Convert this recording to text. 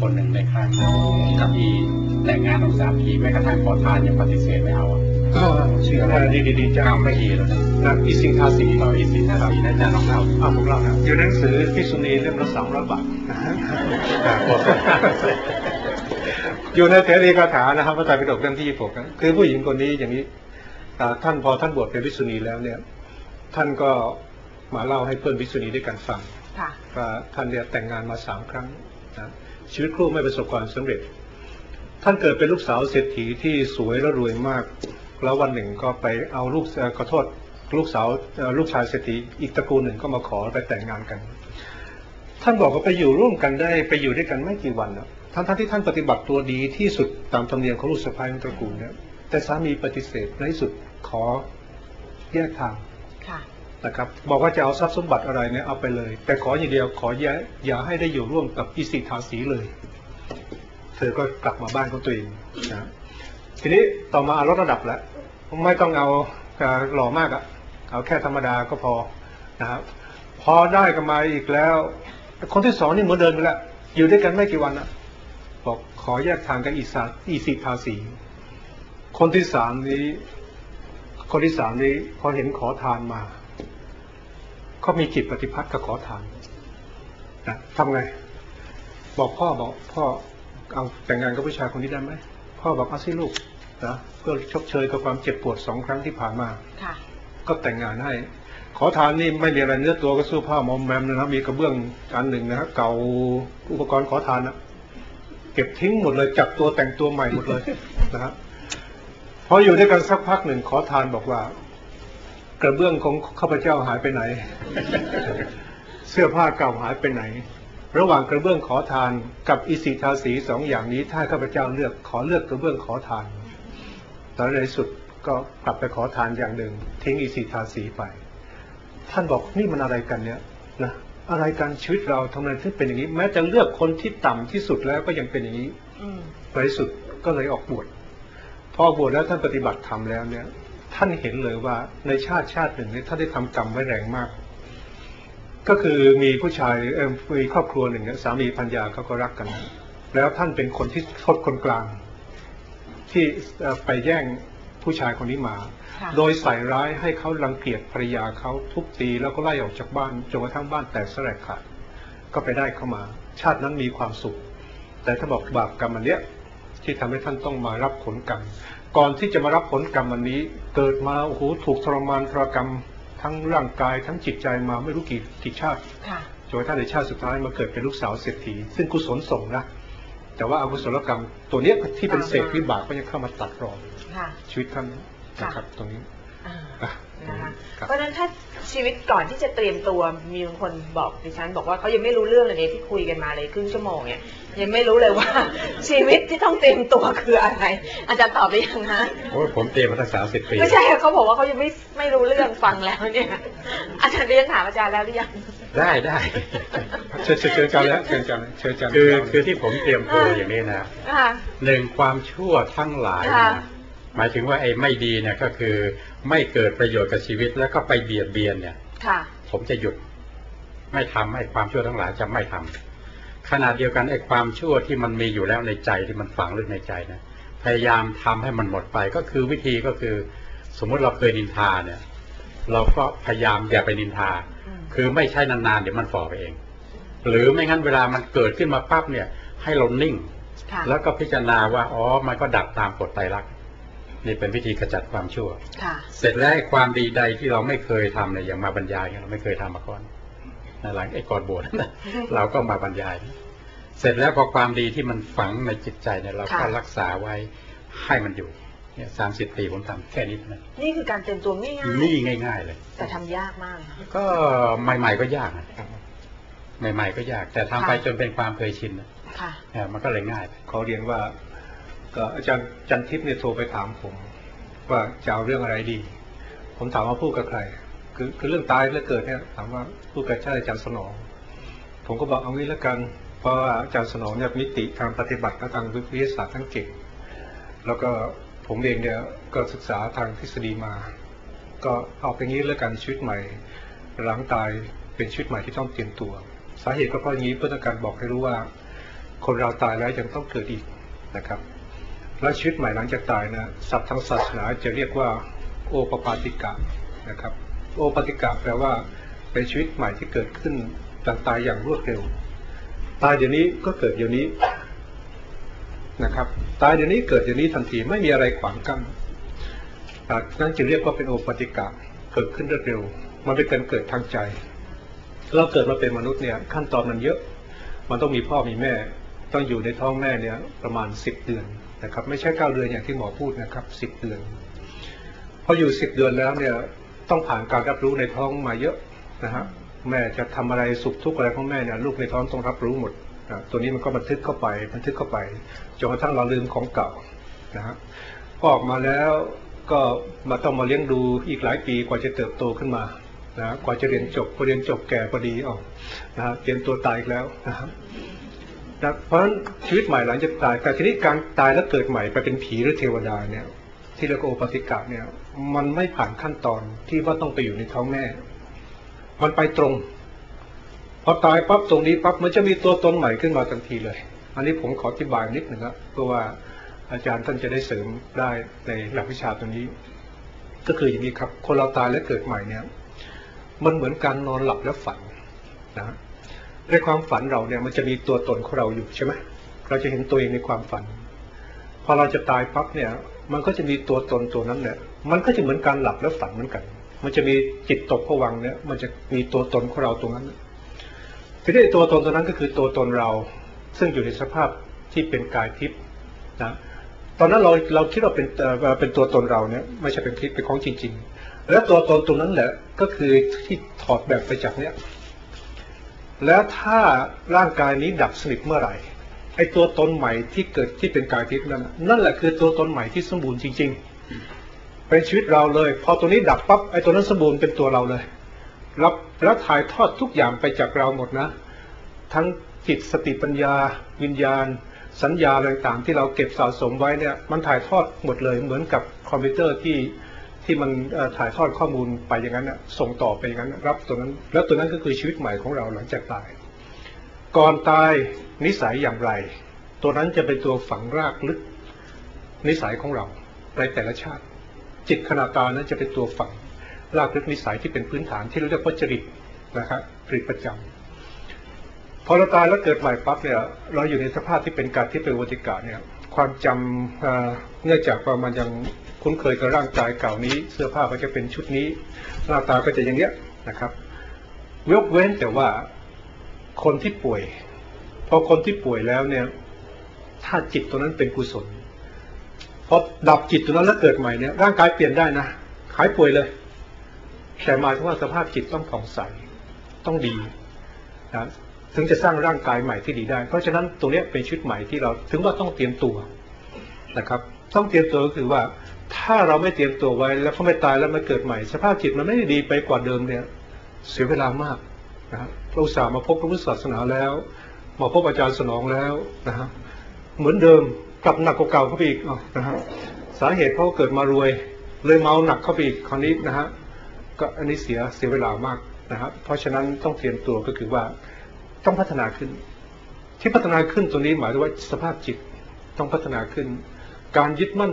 ผู้หญิงคนหนึ่งในค่ายกับที่แต่งงานต้องสามทีแม้กระทั่งขอทานยังปฏิเสธไม่เอาอะก็ชื่ออะไรดีดีดีจ้าเก้าไม่ดีแล้วนะนักอิสิงทาสีต่ออีกสิบนาทีนะจ๊ะน้องเราอ่าผมเล่านะอยู่ในหนังสือพิษุณีเล่มละสามร้อยบาทนะฮะอยู่ในเถรีคาถานะครับพระไตรปิฎกเล่มที่ผมนะคือผู้หญิงคนนี้อย่างนี้อ่าท่านพอท่านบวชเป็นพิษุณีแล้วเนี่ย ท่านก็มาเล่าให้เพื่อนพิษุณีด้วยกันฟังค่ะว่าท่านเนี่ยแต่งงานมาสามครั้งนะ ชีวิตครูไม่ประสบความสำเร็จ ท่านเกิดเป็นลูกสาวเศรษฐีที่สวยและรวยมาก แล้ววันหนึ่งก็ไปเอาลูกขอโทษลูกสาวลูกชายเศรษฐีอีกตระกูลหนึ่งก็มาขอไปแต่งงานกัน ท่านบอกว่าไปอยู่ร่วมกันได้ไปอยู่ด้วยกันไม่กี่วันนะทั้งท่านที่ท่านปฏิบัติตัวดีที่สุดตามธรรมเนียมของลูกสะใภ้ของตระกูลเนี่ยแต่สามีปฏิเสธในที่สุดขอแยกทางค่ะ นะครับบอกว่าจะเอาทรัพย์สมบัติอะไรเนี่ยเอาไปเลย แต่ขออย่างเดียวขออย่าอย่าให้ได้อยู่ร่วมกับอิสิทาสีเลย เธอก็กลับมาบ้านของตัวเองนะทีนี้ต่อมาลดระดับแล้วไม่ต้องเอาหล่อมากอะเอาแค่ธรรมดาก็พอนะครับพอได้กันมาอีกแล้ว คนที่สองนี่เหมือนเดินไปแล้วอยู่ด้วยกันไม่กี่วันอะบอกขอแยกทางกับอิสานอิสิทาสีคนที่สามนี้ คนที่สามนี้พอเห็นขอทานมา เขามีจิตปฏิพัทธ์กับขอทานนะทำไง บอกพ่อบอกพ่อเอาแต่งงานกับผู้ชายคนนี้ได้ไหมพ่อบอกเอาสิลูกนะเพื่อชดเชยกับความเจ็บปวดสองครั้งที่ผ่านมาค่ะก็แต่งงานให้ ขอทานนี่ไม่มีอะไรเนื้อตัวก็สู้ผ้ามอมแมมนะครับมีกระเบื้องอันหนึ่งนะฮะเก่าอุปกรณ์ขอทานนะเก็บทิ้งหมดเลยจับตัวแต่งตัวใหม่หมดเลยนะฮะพออยู่ด้วยกันสักพักหนึ่งขอทานบอกว่า กระเบื้องของข้าพเจ้าหายไปไหน เสื้อผ้าเก่าหายไปไหน ระหว่างกระเบื้องขอทานกับอิสิทาสีสองอย่างนี้ ถ้าข้าพเจ้าเลือกขอเลือกกระเบื้องขอทานตอนในที่สุดก็กลับไปขอทานอย่างหนึ่งทิ้งอิสิทาสีไป ท่านบอกนี่มันอะไรกันเนี่ยนะอะไรกันชีวิตเราทำไมถึงเป็นอย่างนี้ แม้จะเลือกคนที่ต่ำที่สุดแล้วก็ยังเป็นอย่างนี้อืมในที่สุดก็เลยออกบวชพอบวชแล้วท่านปฏิบัติธรรมแล้วเนี่ย ท่านเห็นเลยว่าในชาติชาติหนึ่งเนี่ยท่านได้ทำกรรมไว้แรงมาก ก็คือมีผู้ชายเออมีครอบครัวหนึ่งเนี่ยสามีพัญญาเขาก็รักกัน แล้วท่านเป็นคนที่โทษคนกลาง ที่เอ่อไปแย่งผู้ชายคนนี้มาค่ะโดยใส่ร้ายให้เขารังเกียจภรรยาเขาทุบตีแล้วก็ไล่ออกจากบ้านจนกระทั่งบ้านแตกสลายขาดก็ไปได้เข้ามา ชาตินั้นมีความสุข แต่ถ้าบอกบาปกรรมอันเนี้ยที่ทำให้ท่านต้องมารับผลกรรม ก่อนที่จะมารับผลกรรมอันนี้ เกิดมาโอ้โหถูกทรมานทรกรรมทั้งร่างกายทั้งจิตใจมาไม่รู้กี่กี่ชาติค่ะจนกระทั่งในชาติสุดท้ายมาเกิดเป็นลูกสาวเศรษฐีซึ่งกุศลส่งนะแต่ว่าอากุศลกรรม ตัวเนี้ยที่เป็นเศษวิบากก็ยังเข้ามาตัดรอนค่ะชีวิตท่านนะครับตรงนี้อ่าอะ นะคะครับเพราะฉะนั้นถ้าชีวิตก่อนที่จะเตรียมตัวมีบางคนบอกดิฉัน บอกว่าเขายังไม่รู้เรื่องเลยเนี่ยที่คุยกันมาเลยครึ่งชั่วโมงเนี่ยยังไม่รู้เลยว่า ชีวิตที่ต้องเตรียมตัวคืออะไร อาจารย์ตอบไปยังฮะโอ้ยผมเตรียมมาตั้งสามสิบปีไม่ใช่ค่ะเขาบอกว่าเขายังไม่ไม่รู้เรื่องฟังแล้วเนี่ยอาจารย์เรียนถามอาจารย์แล้วหรือยังได้ได้เชิญเชิญเชิญอาจารย์แล้วเชิญอาจารย์เชิญอาจารย์คือคือที่ผมเตรียมตัวอย่างนี้นะค่ะหนึ่งความชั่วทั้งหลายค่ะนะ หมายถึงว่าไอ้ไม่ดีเนี่ยก็คือไม่เกิดประโยชน์กับชีวิตแล้วก็ไปเบียดเบียนเนี่ยค่ะผมจะหยุด ไม่ทำไอ้ความชั่วทั้งหลายจะไม่ทำขณะเดียวกันไอ้ความชั่วที่มันมีอยู่แล้วในใจที่มันฝังลึกในใจนะพยายามทำให้มันหมดไปก็คือวิธีก็คือ สมมุติเราเคยนินทาเนี่ย เราก็พยายามอย่าไปนินทาอืมคือไม่ใช่นานๆเดี๋ยวมันฝ่อไปเอง หรือไม่งั้นเวลามันเกิดขึ้นมาปั๊บเนี่ย ให้เรานิ่งค่ะแล้วก็พิจารณาว่าอ๋อมันก็ดับตามกฎไตรลักษณ์ นี่เป็นวิธีขจัดความชั่วค่ะเสร็จแล้วไอ้ความดีใดที่เราไม่เคยทำเนี่ยอย่างมาบรรยายเนี่ยเราไม่เคยทำมาก่อนนะหลังไอ้ก่อนบวชนะเราก็มาบรรยาย เสร็จแล้วพอความดีที่มันฝังในจิตใจเนี่ยเราก็ค่ะรักษาไว้ให้มันอยู่เนี่ยสามสิบปีผมทำแค่นี้เท่านั้นนี่คือการเตรียมตัวง่ายๆนี่ง่าย ๆ เลย แต่ทำยากมากเลยค่ะก็ใหม่ ๆก็ยากนะใหม่ ๆ ก็ยาก แต่ทำไปค่ะจนเป็นความเคยชินนะค่ะเออมันก็เลยง่ายไปขอเรียนว่า ก็อาจารย์จันทิพย์เนี่ยโทรไปถามผม ว่าจะเอาเรื่องอะไรดี ผมถามว่าพูดกับใคร คือคือเรื่องตายและเกิดเนี่ยถามว่าพูดกับชาติอาจารย์สนอง ผมก็บอกเอางี้แล้วกัน เพราะว่าอาจารย์สนองเนี่ยมิติทางปฏิบัติและทางวิทยาศาสตร์ทั้งเก่ง แล้วก็ผมเองเนี่ยก็ศึกษาทางทฤษฎีมา ก็เอาไปงี้แล้วกันชีวิตใหม่หลังตายเป็นชีวิตใหม่ที่ต้องเตรียมตัว สาเหตุก็เพราะอย่างนี้เพื่อต้องการบอกให้รู้ว่า คนเราตายแล้วยังต้องเกิดอีกนะครับ และชีวิตใหม่หลังจากตายนะศัพท์ทางศาสนาจะเรียกว่า โอปปาติกะนะครับ โอปปาติกะแปลว่าเป็นชีวิตใหม่ที่เกิดขึ้นหลังตายอย่างรวดเร็ว ตายเดี๋ยวนี้ก็เกิดเดี๋ยวนี้นะครับ ตายเดี๋ยวนี้เกิดเดี๋ยวนี้ทันทีไม่มีอะไรขวางกั้นนั่นจะเรียกว่าเป็นโอปปาติกะเกิดขึ้นรวดเร็ว มันเป็นการเกิดทางใจ เราเกิดมาเป็นมนุษย์เนี่ยขั้นตอนมันเยอะ มันต้องมีพ่อมีแม่ ต้องอยู่ในท้องแม่เนี่ยประมาณสิบเดือน นะครับ ไม่ใช่เก้าเดือนอย่างที่หมอพูดนะครับสิบเดือนพออยู่สิบเดือนแล้วเนี่ยต้องผ่านการรับรู้ในท้องมาเยอะนะฮะแม่จะทำอะไรสุขทุกข์อะไรของแม่เนี่ยลูกในท้องต้องรับรู้หมดอะตัวนี้มันก็บันทึกเข้าไปบันทึกเข้าไปจนกระทั่งเราลืมของเก่านะฮะพอออกมาแล้วก็มาต้องมาเลี้ยงดูอีกหลายปีกว่าจะเติบโตขึ้นมานะฮะกว่าจะเรียนจบพอเรียนจบแก่พอดีออกนะฮะเตรียมตัวตายอีกแล้วนะครับ นะเพราะฉะนั้นชีวิตใหม่หลังจากตายแต่ทีนี้การตายแล้วเกิดใหม่ไปเป็นผีหรือเทวดาเนี่ยที่เรียกว่าโอปติกะเนี่ย มันไม่ผ่านขั้นตอนที่ว่าต้องไปอยู่ในท้องแม่ มันไปตรงพอตายปั๊บตรงนี้ปั๊บมันจะมีตัวตนใหม่ขึ้นมาทันทีเลย อันนี้ผมขออธิบายนิดหนึ่งครับเพื่อว่าอาจารย์ท่านจะได้เสริมได้ในหลักวิชาตรงนี้ ก็คืออย่างนี้ครับ คนเราตายแล้วเกิดใหม่เนี่ย มันเหมือนการนอนหลับแล้วฝันนะ ในความฝันเราเนี่ยมันจะมีตัวตนของเราอยู่ใช่ไหมเราจะเห็นตัวเองในความฝัน พอเราจะตายปั๊บเนี่ย มันก็จะมีตัวตนตัวนั้นเนี่ย มันก็จะเหมือนการหลับแล้วฝันเหมือนกัน มันจะมีจิตตกผวังเนี่ย มันจะมีตัวตนของเราตรงนั้นทีนี้ตัวตนตัวนั้นก็คือตัวตนเรา ซึ่งอยู่ในสภาพที่เป็นกายทิพย์นะตอนนั้นเราเราคิดว่าเป็นเอ่อเป็นตัวตนเราเนี่ยไม่ใช่เป็นทิพย์เป็นของจริง ๆ แล้วตัวตนตรงนั้นแหละก็คือที่ถอดแบบไปจากเนี่ย แล้วถ้าร่างกายนี้ดับสนิทเมื่อไหร่ไอ้ตัวตนใหม่ที่เกิดที่เป็นกายทิพย์นั่นนั่นแหละคือตัวตนใหม่ที่สมบูรณ์จริง ๆ เป็นชีวิตเราเลย พอตัวนี้ดับปั๊บไอ้ตัวนั้นสมบูรณ์เป็นตัวเราเลยรับแล้วถ่ายทอดทุกอย่างไปจากเราหมดนะ ทั้งจิตสติปัญญา วิญญาณ สัญญาอะไรต่างๆที่เราเก็บสะสมไว้เนี่ย มันถ่ายทอดหมดเลยเหมือนกับคอมพิวเตอร์ที่ ที่มันถ่ายทอดข้อมูลไปอย่างนั้นส่งต่อไปอย่างนั้นรับตัวนั้น แล้วตัวนั้นก็คือชีวิตใหม่ของเราหลังจากตาย ก่อนตายนิสัยอย่างไร ตัวนั้นจะเป็นตัวฝังรากลึก นิสัยของเราในแต่ละชาติ จิตขณะตายนั้นจะเป็นตัวฝังรากลึกนิสัยที่เป็นพื้นฐานที่เราเรียกว่าจริตนะครับจริตประจำพอเราตายแล้วเกิดใหม่ปั๊บเนี่ยเราอยู่ในสภาพที่เป็นการที่เป็นวติกะเนี่ยความจำเอ่อเนื่องจากว่ามันยัง คุ้นเคยกับร่างกายเก่านี้ เสื้อผ้าก็จะเป็นชุดนี้ หน้าตาก็จะอย่างเนี้ยนะครับยกเว้นแต่ว่าคนที่ป่วย พอคนที่ป่วยแล้วเนี่ย ถ้าจิตตัวนั้นเป็นกุศลพอดับจิตตัวนั้นแล้วเกิดใหม่เนี่ยร่างกายเปลี่ยนได้นะหายป่วยเลยแต่หมายถึงว่าสภาพจิตต้องผ่องใสต้องดีนะถึงจะสร้างร่างกายใหม่ที่ดีได้ เพราะฉะนั้นตรงเนี้ยเป็นชีวิตใหม่ที่เราถึงว่าต้องเตรียมตัวนะครับ ต้องเตรียมตัวก็คือว่า ถ้าเราไม่เตรียมตัวไว้แล้วเขาไม่ตายแล้วมาเกิดใหม่ สภาพจิตมันไม่ได้ดีไปกว่าเดิมเนี่ย เสียเวลามากนะฮะเราอุตส่าห์มาพบพระพุทธศาสนาแล้วมาพบอาจารย์สนองแล้วนะฮะเหมือนเดิมกลับหนักกว่าเก่าเข้าไปอีกนะฮะสาเหตุเพราะเกิดมารวย เลยเมาหนักเข้าไปอีกคราวนี้นะฮะก็อันนี้เสียเสียเวลามากนะครับเพราะฉะนั้นต้องเตรียมตัวก็คือว่าต้องพัฒนาขึ้น ที่พัฒนาขึ้นตัวนี้หมายถึงว่าสภาพจิตต้องพัฒนาขึ้น การยึดมั่น